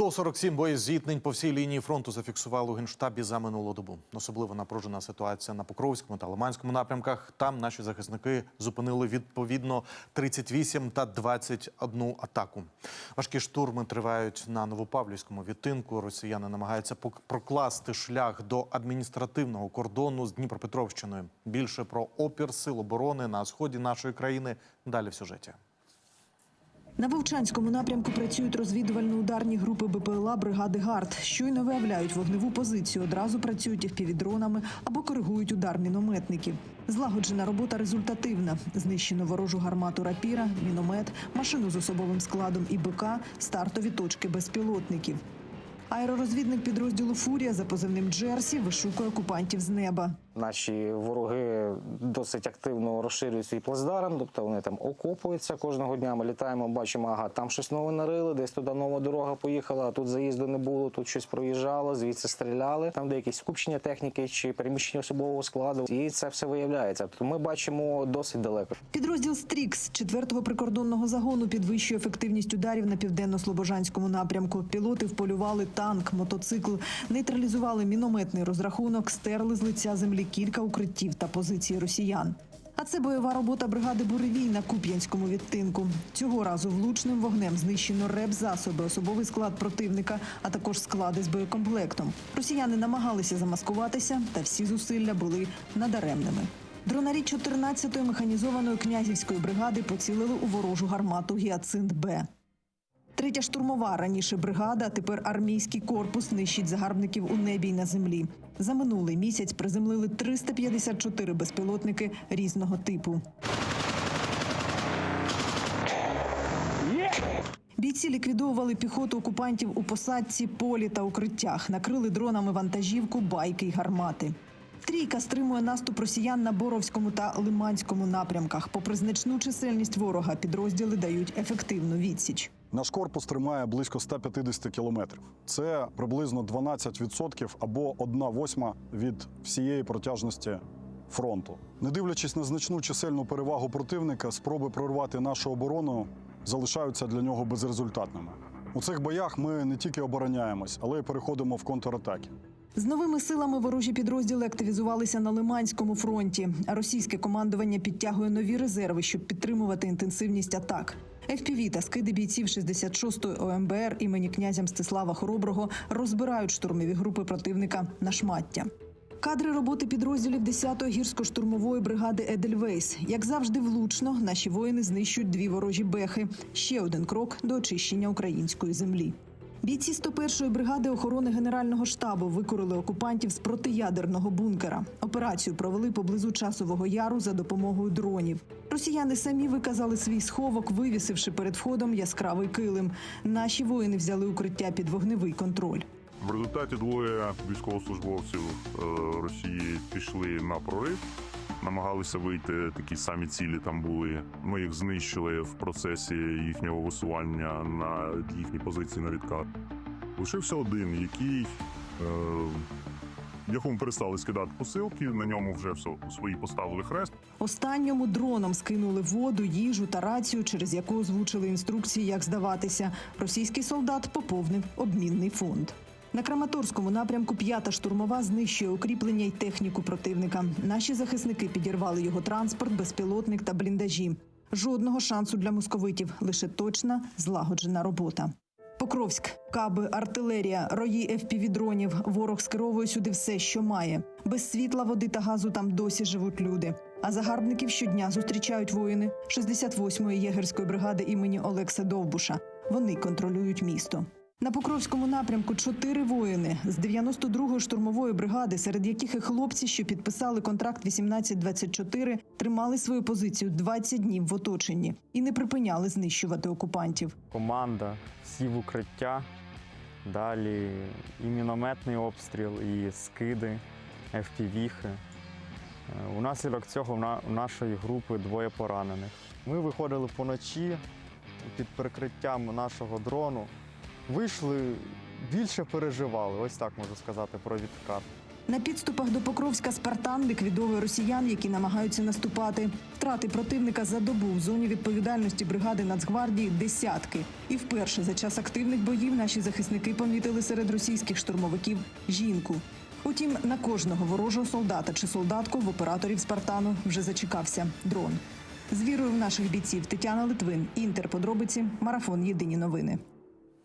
147 боєзіткнень по всій лінії фронту зафіксували у генштабі за минулу добу. Особливо напружена ситуація на Покровському та Лиманському напрямках. Там наші захисники зупинили відповідно 38 та 21 атаку. Важкі штурми тривають на Новопавлівському відтинку. Росіяни намагаються прокласти шлях до адміністративного кордону з Дніпропетровщиною. Більше про опір сил оборони на сході нашої країни далі в сюжеті. На Вовчанському напрямку працюють розвідувально-ударні групи БПЛА бригади ГАРД. Щойно виявляють вогневу позицію, одразу працюють FPV-дронами або коригують удар мінометників. Злагоджена робота результативна. Знищено ворожу гармату рапіра, міномет, машину з особовим складом і БК, стартові точки безпілотників. Аеророзвідник підрозділу Фурія за позивним Джерсі вишукує окупантів з неба. Наші вороги досить активно розширюють свій плацдарм, тобто вони там окопуються кожного дня. Ми літаємо, бачимо, ага, там щось нове нарили, десь туди нова дорога поїхала, а тут заїзду не було, тут щось проїжджало, звідси стріляли. Там де якісь скупчення техніки чи переміщення особового складу, і це все виявляється. Тобто ми бачимо досить далеко. Підрозділ Стрікс 4-го прикордонного загону підвищує ефективність ударів на південно-слобожанському напрямку. Пілоти вполювали танк, мотоцикл, нейтралізували мінометний розрахунок, стерли з лиця землі кілька укриттів та позицій росіян. А це бойова робота бригади Буревій на Куп'янському відтинку. Цього разу влучним вогнем знищено реп-засоби, особовий склад противника, а також склади з боєкомплектом. Росіяни намагалися замаскуватися, та всі зусилля були надаремними. Дронарі 14-ї механізованої князівської бригади поцілили у ворожу гармату Гіацинт Б. Третя штурмова раніше бригада, тепер армійський корпус нищить загарбників у небі й на землі. За минулий місяць приземлили 354 безпілотники різного типу. Бійці ліквідовували піхоту окупантів у посадці, полі та укриттях, накрили дронами вантажівку, байки й гармати. Трійка стримує наступ росіян на Боровському та Лиманському напрямках. Попри значну чисельність ворога, підрозділи дають ефективну відсіч. Наш корпус тримає близько 150 кілометрів. Це приблизно 12% або 1 восьма від всієї протяжності фронту. Не дивлячись на значну чисельну перевагу противника, спроби прорвати нашу оборону залишаються для нього безрезультатними. У цих боях ми не тільки обороняємось, але й переходимо в контратаки. З новими силами ворожі підрозділи активізувалися на Лиманському фронті. Російське командування підтягує нові резерви, щоб підтримувати інтенсивність атак. ФПВ та скиди бійців 66-ї ОМБР імені князя Мстислава Хороброго розбирають штурмові групи противника на шмаття. Кадри роботи підрозділів 10-ї гірсько-штурмової бригади Едельвейс. Як завжди, влучно наші воїни знищують дві ворожі бехи. Ще один крок до очищення української землі. Бійці 101-ї бригади охорони Генерального штабу викорили окупантів з протиядерного бункера. Операцію провели поблизу часового яру за допомогою дронів. Росіяни самі виказали свій сховок, вивісивши перед входом яскравий килим. Наші воїни взяли укриття під вогневий контроль. В результаті двоє військовослужбовців е, Росії пішли на прорив, намагалися вийти. Такі самі цілі там були. Ми їх знищили в процесі їхнього висування на їхні позиції на відкат. Лишився один, який. Е, якому перестали скидати посилки, на ньому вже все свої поставили хрест. Останньому дроном скинули воду, їжу та рацію, через яку озвучили інструкції, як здаватися. Російський солдат поповнив обмінний фонд. На Краматорському напрямку п'ята штурмова знищує укріплення й техніку противника. Наші захисники підірвали його транспорт, безпілотник та бліндажі. Жодного шансу для московитів, лише точна злагоджена робота. Покровськ, каби, артилерія, рої FPV-дронів. Ворог скеровує сюди все, що має. Без світла, води та газу там досі живуть люди. А загарбників щодня зустрічають воїни 68-ї єгерської бригади імені Олекса Довбуша. Вони контролюють місто. На Покровському напрямку чотири воїни з 92-ї штурмової бригади, серед яких і хлопці, що підписали контракт 1824, тримали свою позицію 20 днів в оточенні і не припиняли знищувати окупантів. команда, всі в укриття. Далі і мінометний обстріл, і скиди, FPV-хи. Е, Унаслідок цього в у нашої групи двоє поранених. Ми виходили поночі під прикриттям нашого дрону. Вийшли, більше переживали, ось так можу сказати, про відкат. На підступах до Покровська Спартан ліквідовує росіян, які намагаються наступати. Втрати противника за добу в зоні відповідальності бригади Нацгвардії десятки. І вперше за час активних боїв наші захисники помітили серед російських штурмовиків жінку. Утім, на кожного ворожого солдата чи солдатку в операторів Спартану вже зачекався дрон. З вірою в наших бійців Тетяна Литвин, Інтер. Подробиці, марафон Єдині новини.